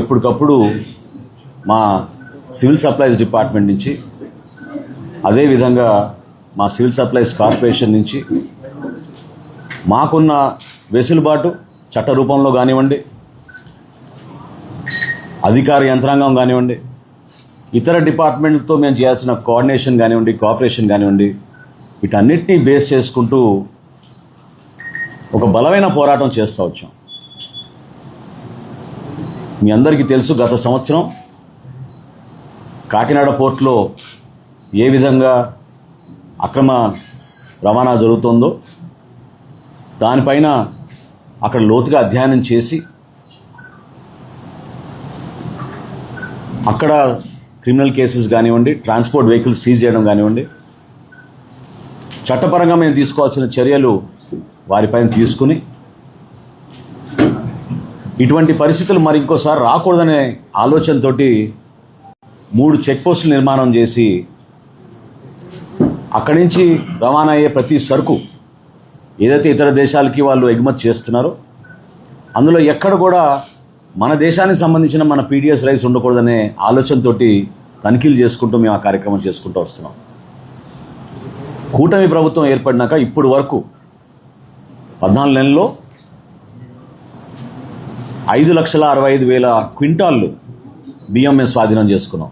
ఎప్పటికప్పుడు మా civil supplies department నుంచి అదేవిధంగా మా సివిల్ సప్లైస్ కార్పొరేషన్ నుంచి మాకున్న వెసులుబాటు చట్ట రూపంలో కానివ్వండి అధికార యంత్రాంగం కానివ్వండి ఇతర డిపార్ట్మెంట్లతో మేము చేయాల్సిన కోఆర్డినేషన్ కానివ్వండి కోఆపరేషన్ కానివ్వండి వీటన్నిటినీ బేస్ చేసుకుంటూ ఒక బలమైన పోరాటం చేస్తూ వచ్చాం. మీ అందరికీ తెలుసు గత సంవత్సరం కాకినాడ పోర్ట్లో ఏ విధంగా అక్రమ రవాణా జరుగుతుందో దానిపైన అక్కడ లోతుగా అధ్యయనం చేసి అక్కడ క్రిమినల్ కేసెస్ కానివ్వండి ట్రాన్స్పోర్ట్ వెహికల్స్ సీజ్ చేయడం కానివ్వండి చట్టపరంగా మేము తీసుకోవాల్సిన చర్యలు వారిపైన తీసుకుని ఇటువంటి పరిస్థితులు మరి ఇంకోసారి రాకూడదనే ఆలోచనతోటి మూడు చెక్ పోస్టులు నిర్మాణం చేసి అక్కడి నుంచి రవాణా అయ్యే ప్రతి సరుకు ఏదైతే ఇతర దేశాలకి వాళ్ళు ఎగుమతి చేస్తున్నారో అందులో ఎక్కడ కూడా మన దేశానికి సంబంధించిన మన పీడిఎస్ రైస్ ఉండకూడదనే ఆలోచనతో తనిఖీలు చేసుకుంటూ మేము ఆ కార్యక్రమం చేసుకుంటూ వస్తున్నాం. కూటమి ప్రభుత్వం ఏర్పడినాక ఇప్పుడు వరకు పద్నాలుగు నెలల్లో ఐదు లక్షల అరవై ఐదు వేల క్వింటాళ్ళు బియ్యం మేము స్వాధీనం చేసుకున్నాం.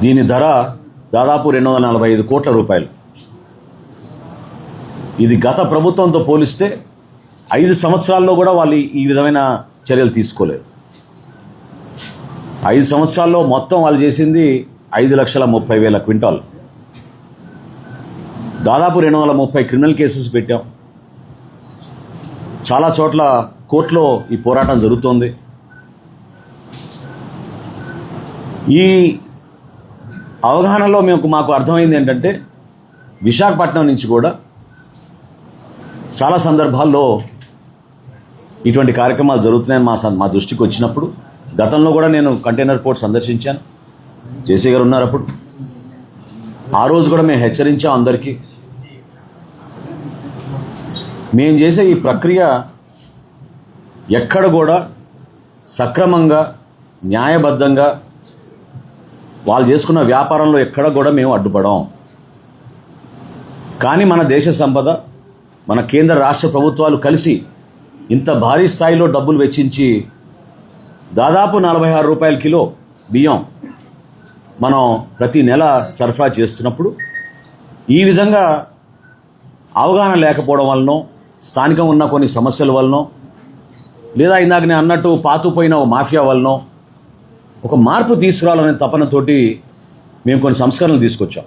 దీని ధర దాదాపు రెండు వందల నలభై ఐదు కోట్ల రూపాయలు. ఇది గత ప్రభుత్వంతో పోలిస్తే ఐదు సంవత్సరాల్లో కూడా వాళ్ళు ఈ- విధమైన చర్యలు తీసుకోలేదు. ఐదు సంవత్సరాల్లో మొత్తం వాళ్ళు చేసింది ఐదు లక్షల ముప్పై వేల క్వింటాల్. దాదాపు రెండు వందల ముప్పై క్రిమినల్ కేసెస్ పెట్టాం. చాలా చోట్ల కోర్టులో ఈ పోరాటం జరుగుతోంది. ఈ అవగాహనలో మేము మాకు అర్థమైంది ఏంటంటే విశాఖపట్నం నుంచి కూడా చాలా సందర్భాల్లో ఇటువంటి కార్యక్రమాలు జరుగుతున్నాయని మా మా దృష్టికి వచ్చినప్పుడు గతంలో కూడా నేను కంటైనర్ పోర్ట్ సందర్శించాను. జేసీ గారు ఉన్నారు అప్పుడు. ఆ రోజు కూడా మేము హెచ్చరించాం అందరికీ. మేము చేసే ఈ ప్రక్రియ ఎక్కడ కూడా సక్రమంగా న్యాయబద్ధంగా వాళ్ళు చేసుకున్న వ్యాపారంలో ఎక్కడ కూడా మేము అడ్డుపడం కానీ మన దేశ సంపద మన కేంద్ర రాష్ట్ర ప్రభుత్వాలు కలిసి ఇంత భారీ స్థాయిలో డబ్బులు వెచ్చించి దాదాపు నలభై ఆరు రూపాయల కిలో బియ్యం మనం ప్రతి నెల సరఫరా చేస్తున్నప్పుడు ఈ విధంగా అవగాహన లేకపోవడం వలనో స్థానికంగా ఉన్న కొన్ని సమస్యల వలనో లేదా ఇందాక నేను అన్నట్టు పాతుపోయిన ఓ మాఫియా వలనో ఒక మార్పు తీసుకురావాలనే తపనతోటి మేము కొన్ని సంస్కరణలు తీసుకొచ్చాం.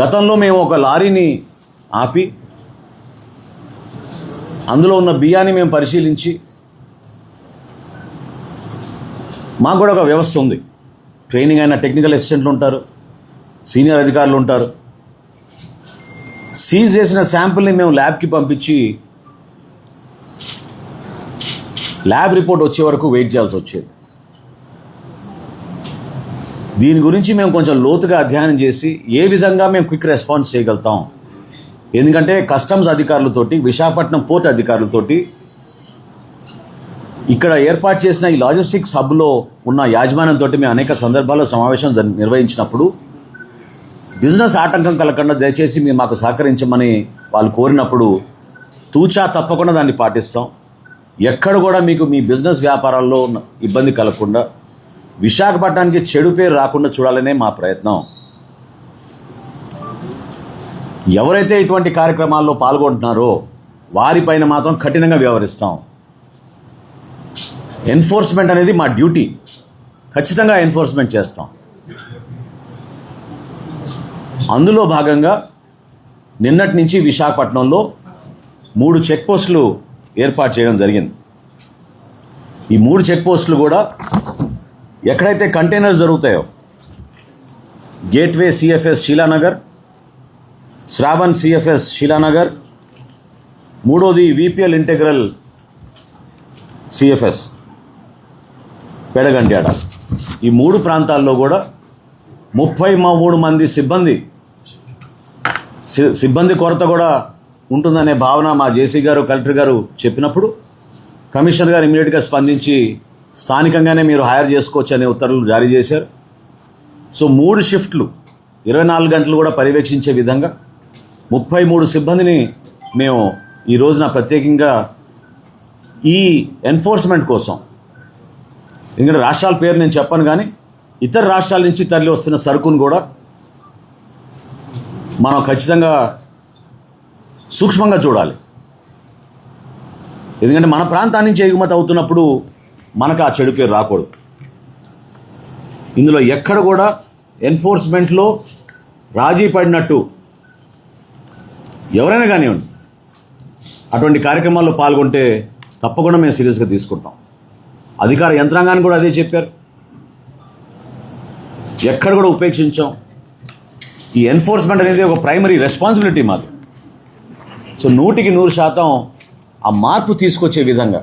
గతంలో మేము ఒక లారీని ఆపి అందులో ఉన్న బియ్యాన్ని మేము పరిశీలించి మాకు కూడా ఒక వ్యవస్థ ఉంది. ట్రైనింగ్ అయిన టెక్నికల్ అసిస్టెంట్లు ఉంటారు సీనియర్ అధికారులు ఉంటారు. సీజ్ చేసిన శాంపుల్ని మేము ల్యాబ్కి పంపించి ల్యాబ్ రిపోర్ట్ వచ్చే వరకు వెయిట్ చేయాల్సి వచ్చేది. దీని గురించి మేము కొంచెం లోతుగా అధ్యయనం చేసి ఏ విధంగా మేము క్విక్ రెస్పాన్స్ చేయగలుగుతాం. ఎందుకంటే కస్టమ్స్ అధికారులతోటి విశాఖపట్నం పోర్ట్ అధికారులతోటి ఇక్కడ ఏర్పాటు చేసిన ఈ లాజిస్టిక్స్ హబ్లో ఉన్న యాజమాన్యంతో మేము అనేక సందర్భాల్లో సమావేశం నిర్వహించినప్పుడు బిజినెస్ ఆటంకం కలగకుండా దయచేసి మీరు మాకు సహకరించమని వాళ్ళు కోరినప్పుడు తూచా తప్పకుండా దాన్ని పాటిస్తాం. ఎక్కడ కూడా మీకు మీ బిజినెస్ వ్యాపారాల్లో ఇబ్బంది కలగకుండా విశాఖపట్నానికి చెడు పేరు రాకుండా చూడాలనే మా ప్రయత్నం. ఎవరైతే ఇటువంటి కార్యక్రమాల్లో పాల్గొంటున్నారో వారిపైన మాత్రం కఠినంగా వ్యవహరిస్తాం. ఎన్ఫోర్స్మెంట్ అనేది మా డ్యూటీ. ఖచ్చితంగా ఎన్ఫోర్స్మెంట్ చేస్తాం. అందులో భాగంగా నిన్నటి నుంచి విశాఖపట్నంలో మూడు చెక్ పోస్టులు ఏర్పాటు చేయడం జరిగింది. ఈ మూడు చెక్ పోస్టులు కూడా ఎక్కడైతే కంటైనర్స్ జరుగుతాయో gateway CFS Sheelanagar Sravan CFS Sheelanagar మూడోది విపిఎల్ ఇంటెగ్రల్ సిఎఫ్ఎస్ పెడగంట్యాడ. ఈ మూడు ప్రాంతాల్లో కూడా ముప్పై మా మూడు మంది సిబ్బంది సిబ్బంది కొరత కూడా ఉంటుందనే భావన మా జేసీ గారు కలెక్టర్ గారు చెప్పినప్పుడు కమిషనర్ గారు ఇమీడియట్గా స్పందించి స్థానికంగానే మీరు హైర్ చేసుకోవచ్చు అనే ఉత్తర్వులు జారీ చేశారు. సో మూడు షిఫ్ట్లు ఇరవై నాలుగు గంటలు కూడా పర్యవేక్షించే విధంగా ముప్పై మూడు సిబ్బందిని మేము ఈ రోజున ప్రత్యేకంగా ఈ ఎన్ఫోర్స్మెంట్ కోసం ఎందుకంటే రాష్ట్రాల పేరు నేను చెప్పను కానీ ఇతర రాష్ట్రాల నుంచి తరలి వస్తున్న సరుకును కూడా మనం ఖచ్చితంగా సూక్ష్మంగా చూడాలి. ఎందుకంటే మన ప్రాంతాన్ని నుంచి ఎగుమతి అవుతున్నప్పుడు మనకు ఆ చెడు పేరు రాకూడదు. ఇందులో ఎక్కడ కూడా ఎన్ఫోర్స్మెంట్లో రాజీ పడినట్టు ఎవరైనా కానివ్వండి అటువంటి కార్యక్రమాల్లో పాల్గొంటే తప్పకుండా మేము సీరియస్గా తీసుకుంటాం. అధికార యంత్రాంగాన్ని కూడా అదే చెప్పారు. ఎక్కడ కూడా ఉపేక్షించాం. ఈ ఎన్ఫోర్స్మెంట్ అనేది ఒక ప్రైమరీ రెస్పాన్సిబిలిటీ మాది. సో నూటికి నూరు శాతం ఆ మార్పు తీసుకొచ్చే విధంగా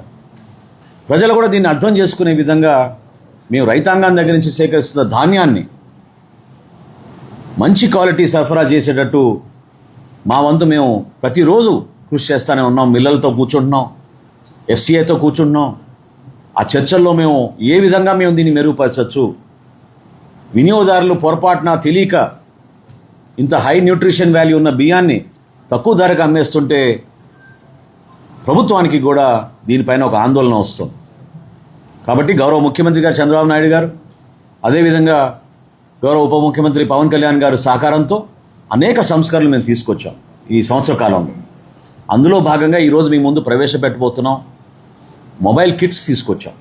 ప్రజలు కూడా దీన్ని అర్థం చేసుకునే విధంగా మేము రైతాంగం దగ్గర నుంచి సేకరిస్తున్న ధాన్యాన్ని మంచి క్వాలిటీ సరఫరా చేసేటట్టు మా వంతు మేము ప్రతిరోజు కృషి చేస్తూనే ఉన్నాం. మిల్లలతో కూర్చుంటున్నాం ఎఫ్సిఐతో కూర్చుంటున్నాం. ఆ చర్చల్లో మేము ఏ విధంగా మేము దీన్ని మెరుగుపరచచ్చు? వినియోగదారులు పొరపాటున తెలియక ఇంత హై న్యూట్రిషన్ వాల్యూ ఉన్న బియ్యాన్ని తక్కువ ధరకు అమ్మేస్తుంటే ప్రభుత్వానికి కూడా దీనిపైన ఒక ఆందోళన వస్తుంది. కాబట్టి గౌరవ ముఖ్యమంత్రి గారు చంద్రబాబు నాయుడు గారు అదేవిధంగా గౌరవ ఉప ముఖ్యమంత్రి పవన్ కళ్యాణ్ గారు సహకారంతో అనేక సంస్కరణలు మేము తీసుకొచ్చాం ఈ సంవత్సర కాలంలో. అందులో భాగంగా ఈరోజు మీ ముందు ప్రవేశపెట్టబోతున్నాం. మొబైల్ కిట్స్ తీసుకొచ్చాం.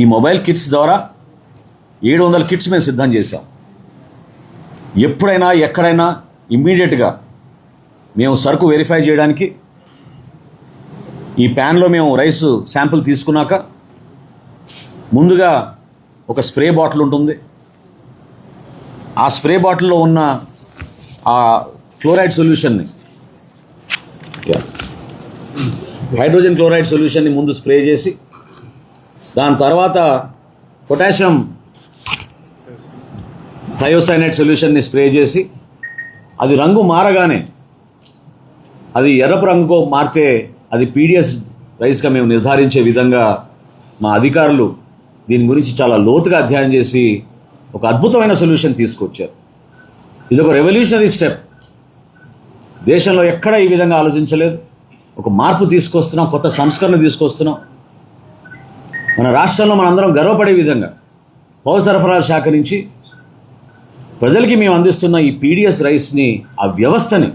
ఈ మొబైల్ కిట్స్ ద్వారా ఏడు వందల కిట్స్ మేము సిద్ధం చేశాం. ఎప్పుడైనా ఎక్కడైనా ఇమ్మీడియట్గా మేము సరుకు వెరిఫై చేయడానికి ఈ ప్యాన్లో మేము రైస్ శాంపిల్ తీసుకున్నాక ముందుగా ఒక స్ప్రే బాటిల్ ఉంటుంది. ఆ స్ప్రే బాటిల్లో ఉన్న ఆ క్లోరైడ్ సొల్యూషన్ని హైడ్రోజన్ క్లోరైడ్ సొల్యూషన్ని ముందు స్ప్రే చేసి దాని తర్వాత పొటాషియం థయోసైనైడ్ సొల్యూషన్ని స్ప్రే చేసి అది రంగు మారగానే అది ఎర్రపు రంగుకో మారితే అది పీడిఎస్ రైస్గా మేము నిర్ధారించే విధంగా మా అధికారులు దీని గురించి చాలా లోతుగా అధ్యయనం చేసి ఒక అద్భుతమైన సొల్యూషన్ తీసుకొచ్చారు. ఇది ఒక రెవల్యూషనరీ స్టెప్ దేశంలో ఎక్కడ ఈ విధంగా ఆలోచించలేదు. ఒక మార్పు తీసుకొస్తున్నాం కొత్త సంస్కరణ తీసుకొస్తున్నాం. మన రాష్ట్రంలో మనందరం గర్వపడే విధంగా పౌర సరఫరాల శాఖ నుంచి ప్రజలకి మేము అందిస్తున్న ఈ పీడిఎస్ రైస్ని ఆ వ్యవస్థని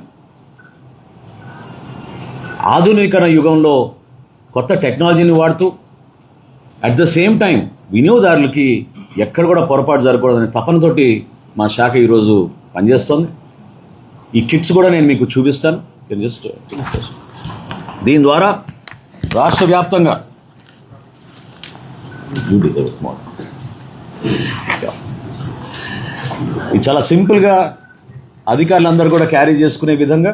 ఆధునికరణ యుగంలో కొత్త టెక్నాలజీని వాడుతూ అట్ ద సేమ్ టైం వినియోగదారులకి ఎక్కడ కూడా పొరపాటు జరగకూడదనే తపనతోటి మా శాఖ ఈరోజు పనిచేస్తుంది ఈ కిట్స్ కూడా నేను మీకు చూపిస్తాను దీని ద్వారా రాష్ట్ర వ్యాప్తంగా యూ డిజర్వ్ మోర్. Yeah. ఇది చాలా సింపుల్గా అధికారులందరూ కూడా క్యారీ చేసుకునే విధంగా.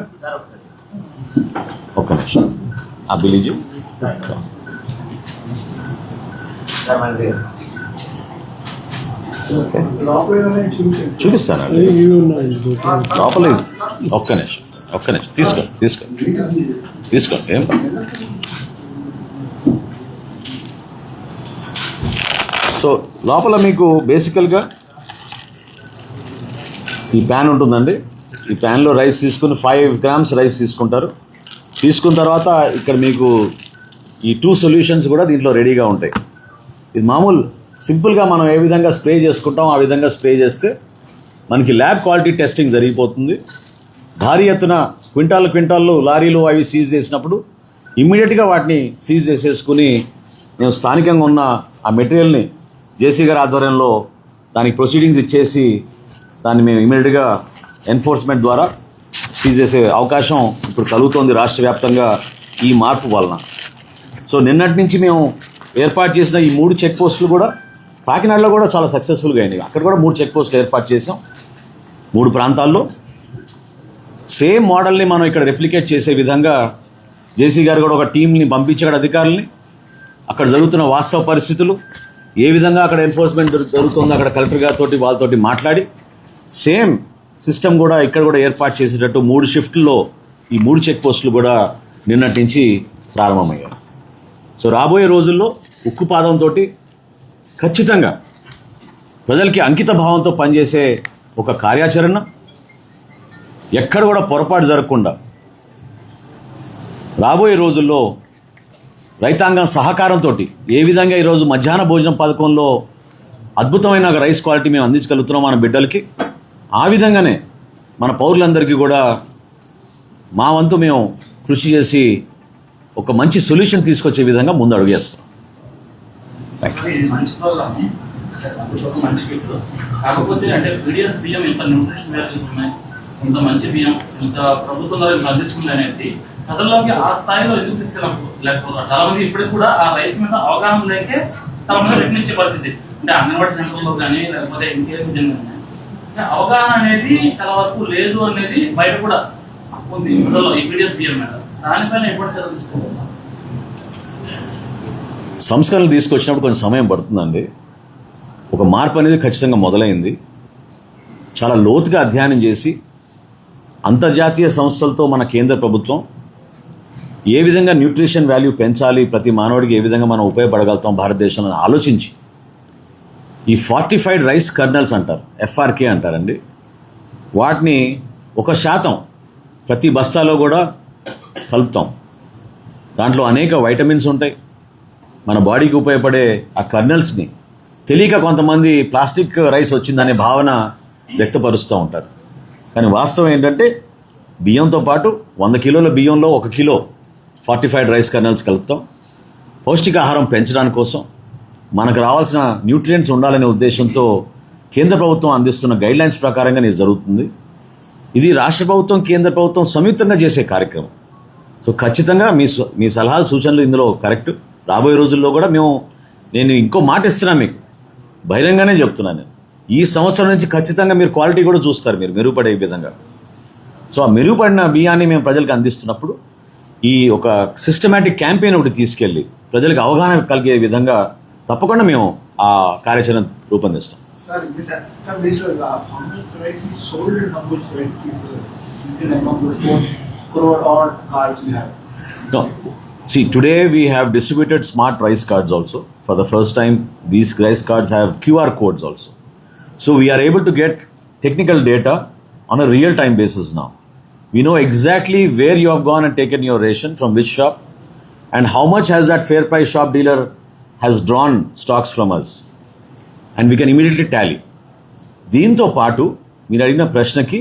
ఒక్క నిమిషం. ఆ బిలీజు చూపిస్తానండి లోపల ఒక్క నిమిషం. ఒక్క నిమిషం. తీసుకో తీసుకో. తీసుకో ఏం సో లోపల మీకు బేసికల్గా ఈ ప్యాన్ ఉంటుందండి. ఈ ప్యాన్లో రైస్ తీసుకుని ఫైవ్ గ్రామ్స్ రైస్ తీసుకుంటారు. తీసుకున్న తర్వాత ఇక్కడ మీకు ఈ టూ సొల్యూషన్స్ కూడా దీంట్లో రెడీగా ఉంటాయి. ఇది మామూలు సింపుల్గా మనం ఏ విధంగా స్ప్రే చేసుకుంటాం ఆ విధంగా స్ప్రే చేస్తే మనకి ల్యాబ్ క్వాలిటీ టెస్టింగ్ జరిగిపోతుంది. భారీ ఎత్తున క్వింటాల్ క్వింటాల్లో లారీలు అవి సీజ్ చేసినప్పుడు ఇమ్మీడియట్గా వాటిని సీజ్ చేసేసుకుని మేము స్థానికంగా ఉన్న ఆ మెటీరియల్ని జేసీ గారి ఆధ్వర్యంలో దానికి ప్రొసీడింగ్స్ ఇచ్చేసి దాన్ని మేము ఇమీడియట్గా ఎన్ఫోర్స్మెంట్ ద్వారా సీజ్ చేసే అవకాశం ఇప్పుడు కలుగుతోంది రాష్ట్ర వ్యాప్తంగా ఈ మార్పు వలన. సో నిన్నటి నుంచి మేము ఏర్పాటు చేసిన ఈ మూడు చెక్ పోస్టులు కూడా కాకినాడలో కూడా చాలా సక్సెస్ఫుల్గా అయినాయి. అక్కడ కూడా మూడు చెక్ పోస్టులు ఏర్పాటు చేసాం మూడు ప్రాంతాల్లో. సేమ్ మోడల్ని మనం ఇక్కడ రెప్లికేట్ చేసే విధంగా జేసీ గారు కూడా ఒక టీంని పంపించాడు అధికారుల్ని. అక్కడ జరుగుతున్న వాస్తవ పరిస్థితులు ఏ విధంగా అక్కడ ఎన్ఫోర్స్మెంట్ జరుగుతుందో అక్కడ కలెక్టర్ గారితో వాళ్ళతోటి మాట్లాడి సేమ్ సిస్టమ్ కూడా ఇక్కడ కూడా ఏర్పాటు చేసేటట్టు మూడు షిఫ్ట్లో ఈ మూడు చెక్ పోస్టులు కూడా నిన్నటి నుంచి ప్రారంభమయ్యాయి. సో రాబోయే రోజుల్లో ఉక్కు పాదంతో ఖచ్చితంగా ప్రజలకి అంకిత భావంతో పనిచేసే ఒక కార్యాచరణ ఎక్కడ కూడా పొరపాటు జరగకుండా రాబోయే రోజుల్లో రైతాంగం సహకారంతో ఏ విధంగా ఈరోజు మధ్యాహ్న భోజనం పథకంలో అద్భుతమైన రైస్ క్వాలిటీ మేము అందించగలుగుతున్నాం మన బిడ్డలకి ఆ విధంగానే మన పౌరులందరికీ కూడా మా వంతు మేము కృషి చేసి ఒక మంచి సొల్యూషన్ తీసుకొచ్చే విధంగా ముందు అడుగు మంచి కాకపోతే అంటే పీడిఎస్ బియ్యం ఇంత న్యూట్రిషన్ వాల్యూస్ ఉన్నాయి ఇంత మంచి బియ్యం ఇంత ప్రభుత్వం ద్వారా ఇంత అందిస్తుంది అనేది ప్రజల్లోకి ఆ స్థాయిలో ఎందుకు తీసుకెళ్ళలేకపోతున్నారు చాలా మంది ఇప్పటికి కూడా ఆ రైస్ మీద అవగాహన లేకే చాలా మంది ప్రయత్నించే పరిస్థితి. అంటే అంగన్వాడీ సెంటర్లో కానీ లేకపోతే అవగాహన అనేది చాలా వరకు లేదు అనేది బయట కూడా ఉంది. ఇందులో ఈ పీడిఎస్ బియ్యం దానిపైన ఎప్పుడు చర్యలు తీసుకోవాలి. సంస్కరణలు తీసుకొచ్చినప్పుడు కొంచెం సమయం పడుతుందండి. ఒక మార్పు అనేది ఖచ్చితంగా మొదలైంది. చాలా లోతుగా అధ్యయనం చేసి అంతర్జాతీయ సంస్థలతో మన కేంద్ర ప్రభుత్వం ఏ విధంగా న్యూట్రిషన్ వాల్యూ పెంచాలి ప్రతి మానవుడికి ఏ విధంగా మనం ఉపయోగపడగలుగుతాం భారతదేశంలో ఆలోచించి ఈ ఫార్టిఫైడ్ రైస్ కర్నల్స్ అంటారు ఎఫ్ఆర్కే అంటారండి. వాటిని ఒక శాతం ప్రతి బస్తాలో కూడా కలుపుతాం. దాంట్లో అనేక వైటమిన్స్ ఉంటాయి. మన బాడీకి ఉపయోగపడే ఆ కర్నల్స్ని తెలియక కొంతమంది ప్లాస్టిక్ రైస్ వచ్చిందనే భావన వ్యక్తపరుస్తూ ఉంటారు. కానీ వాస్తవం ఏంటంటే బియ్యంతో పాటు వంద కిలోల బియ్యంలో ఒక కిలో ఫార్టిఫైడ్ రైస్ కర్నల్స్ కలుపుతాం. పౌష్టికాహారం పెంచడానికి కోసం మనకు రావాల్సిన న్యూట్రియంట్స్ ఉండాలనే ఉద్దేశంతో కేంద్ర ప్రభుత్వం అందిస్తున్న గైడ్లైన్స్ ప్రకారంగా ఇది జరుగుతుంది. ఇది రాష్ట్ర ప్రభుత్వం కేంద్ర ప్రభుత్వం సంయుక్తంగా చేసే కార్యక్రమం. సో ఖచ్చితంగా మీ మీ సలహాలు సూచనలు ఇందులో కరెక్ట్. రాబోయే రోజుల్లో కూడా మేము నేను ఇంకో మాట ఇస్తున్నాను మీకు. బహిరంగానే చెప్తున్నాను నేను. ఈ సంవత్సరం నుంచి ఖచ్చితంగా మీరు క్వాలిటీ కూడా చూస్తారు మీరు మెరుగుపడే విధంగా. సో ఆ మెరుగుపడిన బియ్యాన్ని మేము ప్రజలకు అందిస్తున్నప్పుడు ఈ ఒక సిస్టమేటిక్ క్యాంపెయిన్ ఒకటి తీసుకెళ్ళి ప్రజలకు అవగాహన కలిగే విధంగా తప్పకుండా మేము ఆ కార్యాచరణ రూపొందిస్తాం Sir, this, sir, this was, uh, how much rice is sold and how much rice people, you can among the four crore odd cards we have. No. See, today we have distributed smart rice cards also. For the first time, these rice cards have QR codes also. So we are able to get technical data on a real time basis now. We know exactly where you have gone and taken your ration from which shop and how much has that fair price shop dealer has drawn stocks from us and we can immediately tally దీంతో పాటు మీరు అడిగిన ప్రశ్నకి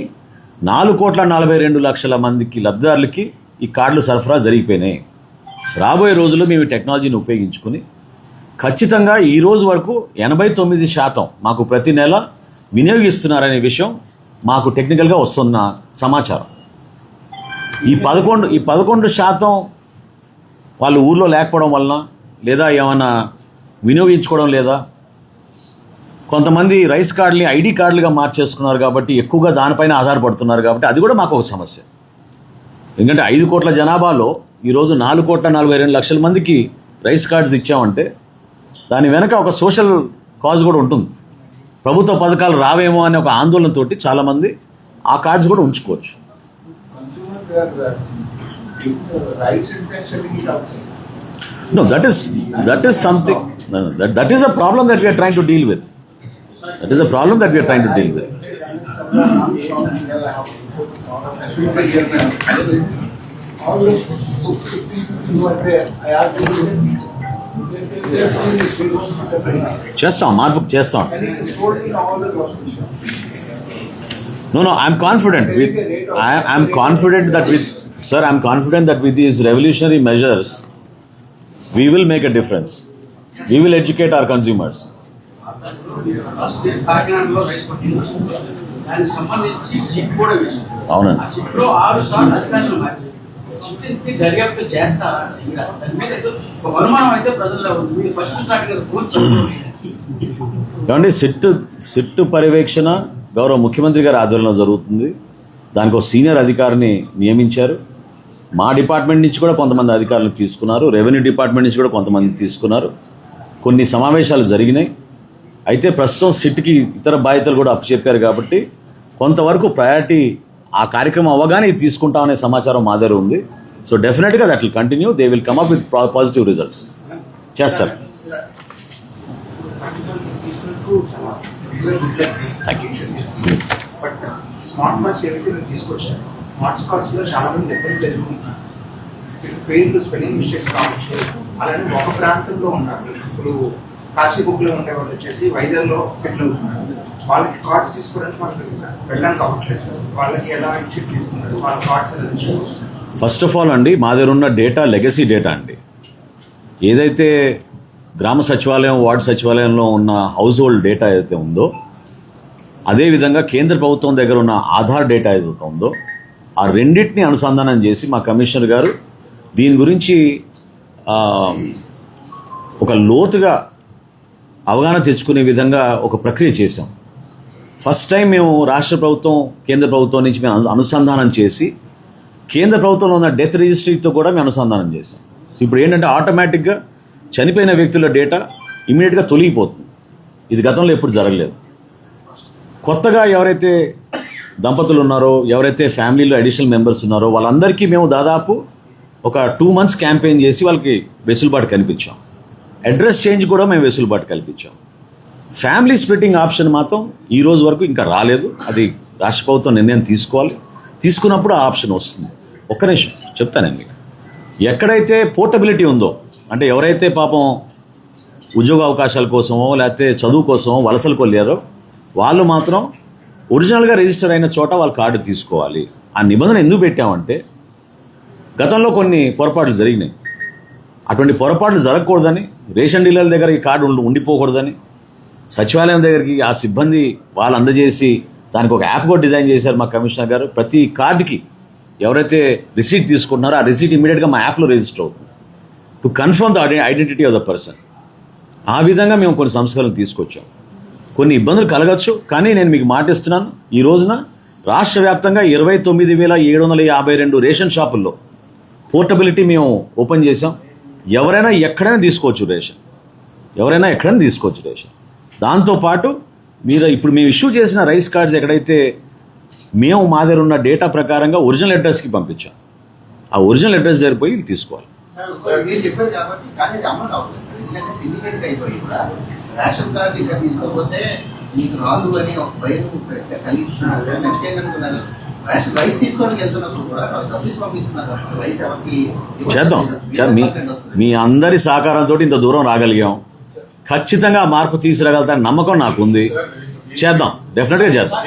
నాలుగు కోట్ల నలభై రెండు లక్షల మందికి లబ్ధిదారులకి ఈ కార్డులు సరఫరా జరిగిపోయినాయి. రాబోయే రోజుల్లో మేము ఈ టెక్నాలజీని ఉపయోగించుకుని ఖచ్చితంగా ఈ రోజు వరకు ఎనభై తొమ్మిది శాతం మాకు ప్రతి నెల వినియోగిస్తున్నారనే విషయం మాకు టెక్నికల్గా వస్తున్న సమాచారం. ఈ పదకొండు ఈ పదకొండు శాతం వాళ్ళు ఊర్లో లేకపోవడం వలన లేదా ఏమైనా వినియోగించుకోవడం లేదా? కొంతమంది రైస్ కార్డుని ఐడి కార్డులుగా మార్చేసుకున్నారు కాబట్టి ఎక్కువగా దానిపైన ఆధారపడుతున్నారు కాబట్టి అది కూడా మాకు ఒక సమస్య. ఎందుకంటే ఐదు కోట్ల జనాభాలో ఈరోజు నాలుగు కోట్ల నలభై రెండు లక్షల మందికి రైస్ కార్డ్స్ ఇచ్చామంటే దాని వెనక ఒక సోషల్ కాజ్ కూడా ఉంటుంది. ప్రభుత్వ పథకాలు రావేమో అనే ఒక ఆందోళనతోటి చాలామంది ఆ కార్డ్స్ కూడా ఉంచుకోవచ్చు. No, that is that is something. No, no, that, that is a problem that we are trying to deal with. That is a problem that we are trying to deal with. I'm sure we have a house. Sweet like here, man. All those who were there, I asked them. they- they- they are only they don't separate. చేస్తాం మార్పు చేస్తాం And it is sold in all the grocery shops. No, no, I'm confident with I, I'm confident we will make a difference we will educate our consumers అవునండి. ఆ SIT SIT దర్యాప్తు చేస్తారా ఏమండి sit sit పర్యవేక్షణ గౌరవ ముఖ్యమంత్రి గారి ఆధ్వర్యంలో జరుగుతుంది. దానికి ఒక సీనియర్ అధికారిని నియమించారు. మా డిపార్ట్మెంట్ నుంచి కూడా కొంతమంది అధికారులు తీసుకున్నారు రెవెన్యూ డిపార్ట్మెంట్ నుంచి కూడా కొంతమంది తీసుకున్నారు. కొన్ని సమావేశాలు జరిగినాయి. అయితే ప్రస్తుతం సిట్కి ఇతర బాధ్యతలు కూడా అప్పచెప్పారు కాబట్టి కొంతవరకు ప్రయారిటీ ఆ కార్యక్రమం అవగానే తీసుకుంటామనే సమాచారం మా దగ్గర ఉంది. సో డెఫినెట్గా that will continue they will come up with positive results చేస్తారు థ్యాంక్ యూ హాట్స్పాట్స్లో స్మార్ట్ మార్ట్స్ ఏవైతే మీరు తీసుకొచ్చారు చాలా మంది ఇబ్బంది ఎదుర్కొంటున్నారు ఇప్పుడు పేర్లు స్పెల్లింగ్ మిస్టేక్స్ కావచ్చు అలానే ఒక ప్రాంతంలో ఉన్నారు. ఇప్పుడు కాశీబుక్లో ఉండే వాళ్ళు వచ్చేసి వైజాగ్లో సెటిల్ అవుతున్నారు. వాళ్ళకి కార్డ్స్ తీసుకోవడానికి మనకి వెళ్ళడానికి అవ్వట్లేదు వాళ్ళకి ఎలా ఇచ్చి తీసుకున్నారు? వాళ్ళ కార్డ్స్ ఎలా ఫస్ట్ ఆఫ్ ఆల్ అండి మా దగ్గర ఉన్న డేటా లెగసీ డేటా అండి. ఏదైతే గ్రామ సచివాలయం వార్డు సచివాలయంలో ఉన్న హౌస్ హోల్డ్ డేటా ఏదైతే ఉందో అదేవిధంగా కేంద్ర ప్రభుత్వం దగ్గర ఉన్న ఆధార్ డేటా ఏదైతే ఉందో ఆ రెండింటిని అనుసంధానం చేసి మా కమిషనర్ గారు దీని గురించి ఒక లోతుగా అవగాహన తెచ్చుకునే విధంగా ఒక ప్రక్రియ చేశాం. ఫస్ట్ టైం మేము రాష్ట్ర ప్రభుత్వం కేంద్ర ప్రభుత్వం నుంచి మేము అనుసంధానం చేసి కేంద్ర ప్రభుత్వంలో ఉన్న డెత్ రిజిస్ట్రీతో కూడా మేము అనుసంధానం చేసాం ఇప్పుడు ఏంటంటే ఆటోమేటిక్గా చనిపోయిన వ్యక్తుల డేటా ఇమీడియట్గా తొలగిపోతుంది. ఇది గతంలో ఎప్పుడు జరగలేదు. కొత్తగా ఎవరైతే దంపతులు ఉన్నారో ఎవరైతే ఫ్యామిలీలో అడిషనల్ మెంబర్స్ ఉన్నారో వాళ్ళందరికీ మేము దాదాపు ఒక టూ మంత్స్ క్యాంపెయిన్ చేసి వాళ్ళకి వెసులుబాటు కల్పించాం. అడ్రస్ చేంజ్ కూడా మేము వెసులుబాటు కల్పించాం. ఫ్యామిలీ స్ప్లిట్టింగ్ ఆప్షన్ మాత్రం ఈ రోజు వరకు ఇంకా రాలేదు. అది రాష్ట్ర ప్రభుత్వం నిర్ణయం తీసుకోవాలి. తీసుకున్నప్పుడు ఆ ఆప్షన్ వస్తుంది. ఒక్క నిమిషం చెప్తానండి ఎక్కడైతే పోర్టబిలిటీ ఉందో అంటే ఎవరైతే పాపం ఉద్యోగ అవకాశాల కోసమో లేకపోతే చదువు కోసమో వలసలకు లేదో వాళ్ళు మాత్రం ఒరిజినల్గా రిజిస్టర్ అయిన చోట వాళ్ళ కార్డు తీసుకోవాలి. ఆ నిబంధన ఎందుకు పెట్టామంటే గతంలో కొన్ని పొరపాట్లు జరిగినాయి. అటువంటి పొరపాట్లు జరగకూడదని రేషన్ డీలర్ల దగ్గర ఈ కార్డు ఉండి- ఉండిపోకూడదని సచివాలయం దగ్గరికి ఆ సిబ్బంది వాళ్ళు అందజేసి దానికి ఒక యాప్ కూడా డిజైన్ చేశారు మా కమిషనర్ గారు. ప్రతి కార్డుకి ఎవరైతే రిసీట్ తీసుకుంటున్నారో ఆ రిసీట్ ఇమీడియట్గా మా యాప్లో రిజిస్టర్ అవుతుంది. To confirm the identity of the person. ఆ విధంగా మేము కొన్ని సంస్కరణలు తీసుకొచ్చాం. కొన్ని ఇబ్బందులు కలగచ్చు కానీ నేను మీకు మాటిస్తున్నాను ఈ రోజున రాష్ట్ర వ్యాప్తంగా ఇరవై తొమ్మిది వేల ఏడు వందల యాభై రెండు రేషన్ షాపుల్లో పోర్టబిలిటీ మేము ఓపెన్ చేసాం ఎవరైనా ఎక్కడైనా తీసుకోవచ్చు రేషన్. ఎవరైనా ఎక్కడైనా తీసుకోవచ్చు రేషన్. దాంతోపాటు మీరు ఇప్పుడు మేము ఇష్యూ చేసిన రైస్ కార్డ్స్ ఎక్కడైతే మేము మా దగ్గర ఉన్న డేటా ప్రకారంగా ఒరిజినల్ అడ్రస్కి పంపించాం. ఆ ఒరిజినల్ అడ్రస్ దగ్గర పోయి తీసుకోవాలి. రేషన్ కార్డు ఇక్కడ తీసుకోకపోతే మీకు రాదు అని ఒక భయం కలిగిస్తున్నారు. నెక్స్ట్ ఏంటనుకున్నారు రేషన్ రైస్ తీసుకోవడానికి వెళ్తున్నప్పుడు కూడా వాళ్ళు డబ్బులు ఇచ్చి పంపిస్తున్నారు అసలు రైస్ ఎవరికి ఇవ్వట్లేదు. చేద్దాం. చే- మీ మీ అందరి సహకారంతో ఇంత దూరం రాగలిగాం. ఖచ్చితంగా మార్పు తీసుకురాగలుగుతాను నమ్మకం నాకుంది. చేద్దాం. డెఫినెట్గా చేద్దాం.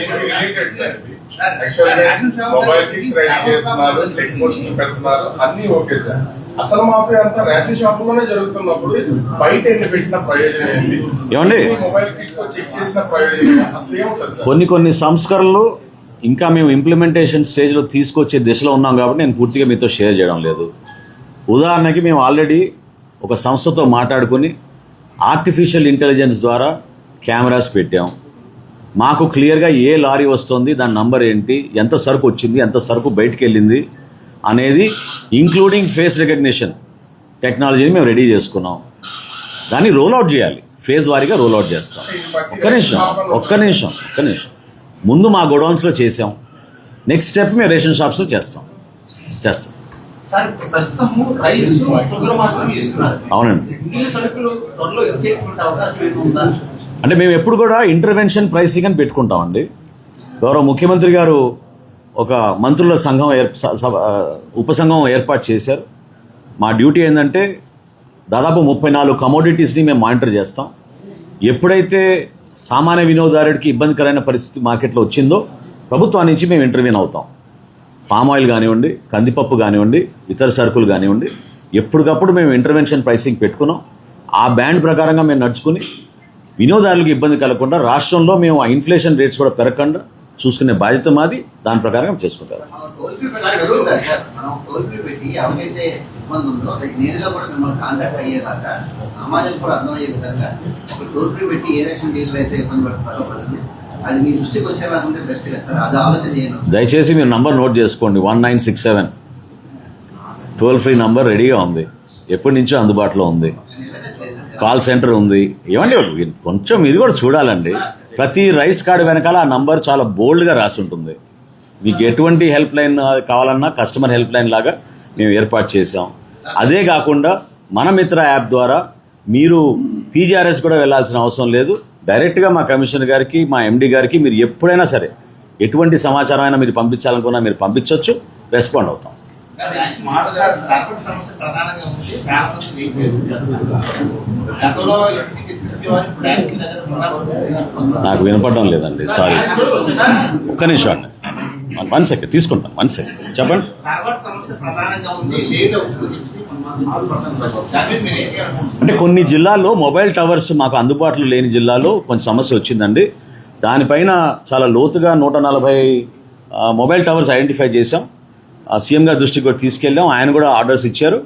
మొబైల్ ఫిక్స్ రెడీ చేస్తున్నారు చెక్ పోస్ట్ పెడుతున్నారు అన్ని ఓకే సార్. అసలు మాఫియా అంతా రేషన్ షాప్లోనే జరుగుతున్నప్పుడు బయట ఎన్ని పెట్టిన ప్రయోజనం ఏంటి ఏమండి? మొబైల్ ఫిక్స్తో చెక్ చేసిన ప్రయోజనం? అసలు ఏముంటుంది కొన్ని కొన్ని సంస్కరణలు ఇంకా మేము ఇంప్లిమెంటేషన్ స్టేజ్లో తీసుకొచ్చే దిశలో ఉన్నాం కాబట్టి నేను పూర్తిగా మీతో షేర్ చేయడం లేదు ఉదాహరణకి మేము ఆల్రెడీ ఒక సంస్థతో మాట్లాడుకుని ఆర్టిఫిషియల్ ఇంటెలిజెన్స్ ద్వారా కెమెరాస్ పెట్టాం మాకు క్లియర్గా ఏ లారీ వస్తుంది దాని నంబర్ ఏంటి ఎంత సరుకు వచ్చింది ఎంత సరుకు బయటికి వెళ్ళింది అనేది ఇంక్లూడింగ్ ఫేస్ రికగ్నిషన్ టెక్నాలజీని మేము రెడీ చేసుకున్నాం. దాన్ని రోల్ అవుట్ చేయాలి. ఫేజ్ వారీగా రోల్ అవుట్ చేస్తాం. ఒక్క నిమిషం ఒక్క నిమిషం ఒక్క నిమిషం. ముందు మా గొడౌన్స్లో చేసాం. నెక్స్ట్ స్టెప్ మేము రేషన్ షాప్స్లో చేస్తాం. చేస్తాం. అవునండి. అంటే మేము ఎప్పుడు కూడా ఇంటర్వెన్షన్ ప్రైసింగ్ అని పెట్టుకుంటామండి. గౌరవ ముఖ్యమంత్రి గారు ఒక మంత్రుల సంఘం ఏర్ సభ- ఉపసంఘం ఏర్పాటు చేశారు. మా డ్యూటీ ఏంటంటే దాదాపు ముప్పై నాలుగు కమోడిటీస్ని మేము మానిటర్ చేస్తాం. ఎప్పుడైతే సామాన్య వినియోగదారుడికి ఇబ్బందికరమైన పరిస్థితి మార్కెట్లో వచ్చిందో ప్రభుత్వం నుంచి మేము ఇంటర్వ్యూన్ అవుతాం. పామ్ ఆయిల్ కానివ్వండి కందిపప్పు కానివ్వండి ఇతర సరుకులు కానివ్వండి ఎప్పటికప్పుడు మేము ఇంటర్వెన్షన్ ప్రైసింగ్ పెట్టుకున్నాం. ఆ బ్యాండ్ ప్రకారంగా మేము నడుచుకుని వినియోగదారులకు ఇబ్బంది కలగకుండా రాష్ట్రంలో మేము ఆ ఇన్ఫ్లేషన్ రేట్స్ కూడా పెరగకుండా చూసుకునే బాధ్యత మాది దాని ప్రకారం చేసుకుంటాం. మనం టోల్ ఫ్రీ పెట్టాలి సార్ సార్, మనం టోల్ ఫ్రీ పెట్టి ఎవరికైతే ఇబ్బంది ఉందో అది నేరుగా కూడా మిమ్మల్ని కాంటాక్ట్ అయ్యేలాగా సామాన్యులు కూడా అర్థమయ్యే విధంగా ఒక టోల్ ఫ్రీ పెట్టి ఏ రేషన్ డీలర్ అయితే ఇబ్బంది పడుతున్నారో వాళ్ళని అది మీ దృష్టికి వచ్చేలా ఉంటే బెస్ట్ కదా సార్. అది ఆలోచన చేయను దయచేసి మీరు నంబర్ నోట్ చేసుకోండి one nine six seven toll free number రెడీగా ఉంది. ఎప్పటి నుంచో అందుబాటులో ఉంది. కాల్ సెంటర్ ఉంది. ఏమండి కొంచెం ఇది కూడా చూడాలండి. ప్రతి రైస్ కార్డు వెనకాల ఆ నంబర్ చాలా బోల్డ్గా రాసి ఉంటుంది మీకు ఎటువంటి హెల్ప్ లైన్ కావాలన్నా కస్టమర్ హెల్ప్ లైన్ లాగా మేము ఏర్పాటు చేసాం అదే కాకుండా మన మిత్ర యాప్ ద్వారా మీరు పీజీఆర్ఎస్ కూడా వెళ్ళాల్సిన అవసరం లేదు. డైరెక్ట్గా మా కమిషనర్ గారికి మా ఎండి గారికి మీరు ఎప్పుడైనా సరే ఎటువంటి సమాచారం అయినా మీరు పంపించాలనుకున్నా మీరు పంపించవచ్చు రెస్పాండ్ అవుతాం. స్మార్ట్ సమస్య ప్రధానంగా నాకు వినపడడం లేదండి సారీ ఒక్క నిమిషం అండి. వన్ సెకండ్ తీసుకుంటాం వన్ సెకండ్. చెప్పండి. అంటే కొన్ని జిల్లాల్లో మొబైల్ టవర్స్ మాకు అందుబాటులో లేని జిల్లాలో కొంచెం సమస్య వచ్చిందండి. దానిపైన చాలా లోతుగా నూట నలభై మొబైల్ టవర్స్ ఐడెంటిఫై చేశాం. ఆ, సీఎం గారి దృష్టికి కూడా తీసుకెళ్ళాం. ఆయన కూడా ఆర్డర్స్ ఇచ్చారు.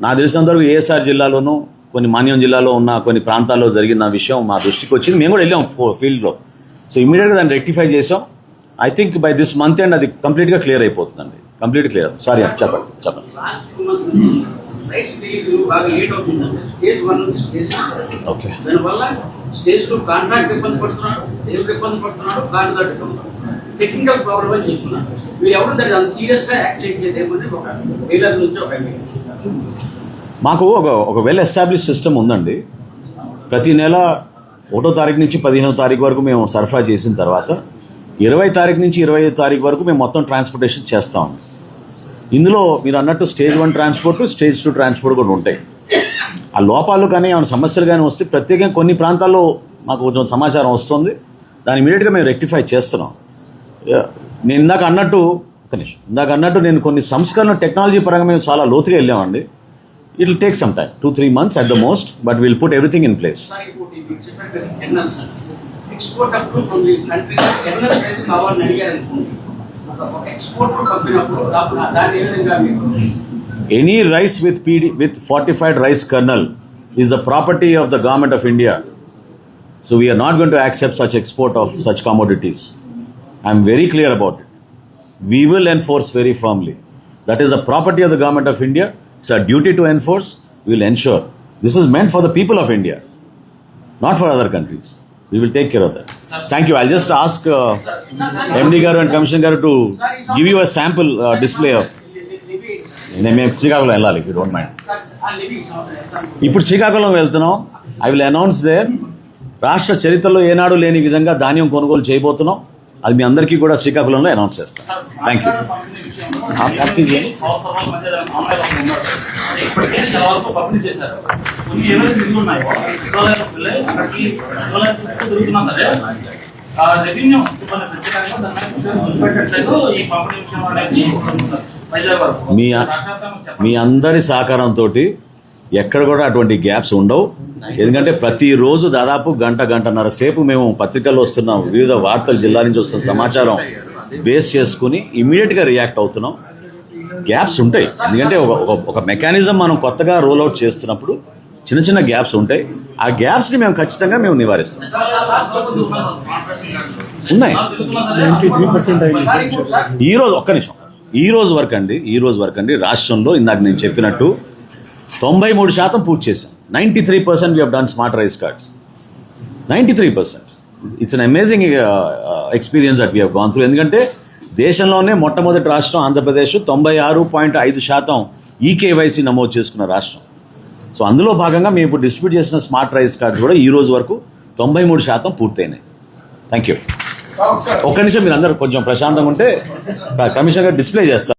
నా తెలిసినంత వరకు ఏఎస్ఆర్ జిల్లాలోనూ కొన్ని మాన్యం జిల్లాలో ఉన్న కొన్ని ప్రాంతాల్లో జరిగిన విషయం మా దృష్టికి వచ్చింది. మేము కూడా వెళ్ళాం ఫీల్డ్లో. సో ఇమీడియట్గా దాన్ని రెక్టిఫై చేసాం I think by this month end అది కంప్లీట్గా క్లియర్ అయిపోతుందండి. Complete clear. సారీ చెప్పండి చెప్పండి. ఓకే దానివల్ల స్టేజ్ టూ కాంట్రాక్ట్ ఇబ్బంది పడుతున్నాడు డెలివరీ ఇబ్బంది పడుతున్నాడు కాంట్రాక్ట్ ఇబ్బంది పడుతున్నాడు. టెక్నికల్ ప్రాబ్లమ్ అని చెప్తున్నారు. మీరు ఎవరు దాన్ని అంత సీరియస్గా యాక్ట్ చేయట్లేదు ఏమంటే ఒక డీలర్ నుంచి ఒక మాకు ఒక ఒక వెల్ ఎస్టాబ్లిష్ సిస్టమ్ ఉందండి. ప్రతి నెల ఒకటో తారీఖు నుంచి పదిహేనో తారీఖు వరకు మేము సరఫరా చేసిన తర్వాత ఇరవై తారీఖు నుంచి ఇరవై ఐదు తారీఖు వరకు మేము మొత్తం ట్రాన్స్పోర్టేషన్ చేస్తాం. ఇందులో మీరు అన్నట్టు stage one transport stage two transport కూడా ఉంటాయి. ఆ లోపాలు కానీ ఏమైనా సమస్యలు కానీ వస్తే ప్రత్యేకంగా కొన్ని ప్రాంతాల్లో మాకు కొంచెం సమాచారం వస్తుంది. దాన్ని ఇమీడియట్గా మేము రెక్టిఫై చేస్తున్నాం. నేను ఇందాక అన్నట్టు ఒక నిమిషం. ఇందాక అన్నట్టు నేను కొన్ని సంస్కరణ టెక్నాలజీ పరంగా మేము చాలా లోతుగా వెళ్ళామండి. It will take some time two three months at the most but will put everything in place sir ఇంకోటి మీకు చెప్పాను ఎన్నర్ సార్ ఎక్స్పోర్ట్ అప్పుడు కొన్ని కంట్రీ ఎన్నర్ రైస్ కావాలని అడిగారు అనుకోండి ఒక ఎక్స్పోర్ట్ పంపినప్పుడు అప్పుడు దాన్ని ఏ విధంగా మీకు any rice with PD with fortified rice kernel is the property of the government of India so we are not going to accept such export of such commodities I'm very clear about it we will enforce very firmly. That is a property of the government of India. It's a duty to enforce will ensure this is meant for the people of India not for other countries we will take care of that thank you I just ask MD గారు and commission గారు to give you a sample display of మేము శ్రీకాకుళం వెళ్ళాలి if you don't mind ఇప్పుడు శ్రీకాకుళం వెళ్తున్నాం. I will announce they రాష్ట్ర చరిత్రలో ఏనాడు లేని విధంగా ధాన్యం కొనుగోలు చేయబోతున్నాం. అది మీ అందరికీ కూడా శ్రీకాకుళంలో అనౌన్స్ చేస్తాం. Thank you revenue. మీ అందరి సహకారంతో ఎక్కడ కూడా అటువంటి గ్యాప్స్ ఉండవు. ఎందుకంటే ప్రతిరోజు దాదాపు గంట గంటన్నర సేపు మేము పత్రికల్లో వస్తున్నాం. వివిధ వార్తలు జిల్లా నుంచి వస్తున్న సమాచారం బేస్ చేసుకుని ఇమీడియట్గా రియాక్ట్ అవుతున్నాం. గ్యాప్స్ ఉంటాయి. ఎందుకంటే ఒక ఒక మెకానిజం మనం కొత్తగా రోల్ అవుట్ చేస్తున్నప్పుడు చిన్న చిన్న గ్యాప్స్ ఉంటాయి. ఆ గ్యాప్స్ని మేము ఖచ్చితంగా మేము నివారిస్తాం. ఉన్నాయి. వాళ్ళు తిరుగుతున్నారు సరే. సార్, ఇంకోటి సార్. ఈ రోజు ఒక్క నిమిషం. ఈ రోజు వరకు అండి ఈ రోజు వరకు అండి రాష్ట్రంలో ఇందాక నేను చెప్పినట్టు తొంభై మూడు శాతం పూర్తి చేశాం. Ninety three percent we done smart rice cards ninety three percent it's an amazing experience at we gone through ఎందుకంటే దేశంలోనే మొట్టమొదటి రాష్ట్రం ఆంధ్రప్రదేశ్ తొంభై ఆరు పాయింట్ ఐదు శాతం ఈకేవైసీ నమోదు చేసుకున్న రాష్ట్రం. సో అందులో భాగంగా మేము ఇప్పుడు డిస్ట్రిబ్యూట్ చేసిన స్మార్ట్ రైస్ కార్డ్స్ కూడా ఈ రోజు వరకు తొంభై మూడు శాతం పూర్తయినాయి. థ్యాంక్ యూ ఒక్క నిమిషం మీరు అందరూ కొంచెం ప్రశాంతంగా ఉంటే కమిషనర్ గారు డిస్ప్లే చేస్తారు.